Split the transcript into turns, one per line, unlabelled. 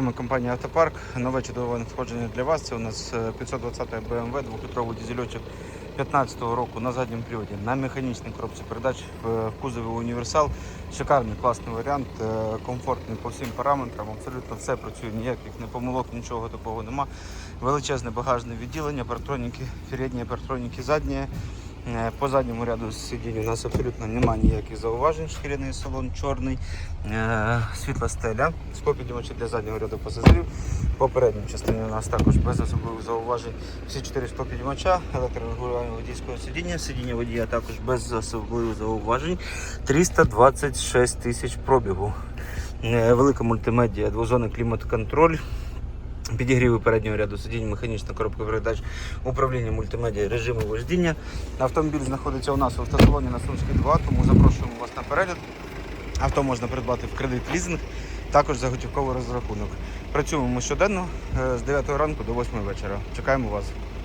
Ми компанія Автопарк. Нове чудове надходження для вас. Це у нас е, 520 BMW, 2-літровий дизельочок 15 року на задньому приводі, на механічній коробці передач в в кузові універсал. Шикарний, класний варіант, е, комфортний по всім параметрам. Абсолютно все працює, ніяких не помилок, нічого такого нема. Величезне багажне відділення, партроніки, передні партроніки, задні. Е, По задньому ряду сидінь у нас абсолютно немає ніяких зауважень. Шкіряний салон чорний, е, світла стеля, склопідіймачі для заднього ряду пасажирів. По частині у нас також без особливих зауважень. Всі чотири склопідіймача, електрорегулювання водійського сидіння, сидіння водія також без особливих зауважень. 326 тисяч пробігу. Е, Велика мультимедіа, двозонний клімат-контроль. Підігріви переднього ряду сидінь, механічна коробка передач, управління мультимедіа, режими вождіння. Автомобіль знаходиться у нас в автосалоні на Сумській 2, тому запрошуємо вас на перегляд. Авто можна придбати в кредит лізинг, також за готівковий розрахунок. Працюємо ми щоденно е, з 9 ранку до 8 вечора. Чекаємо вас.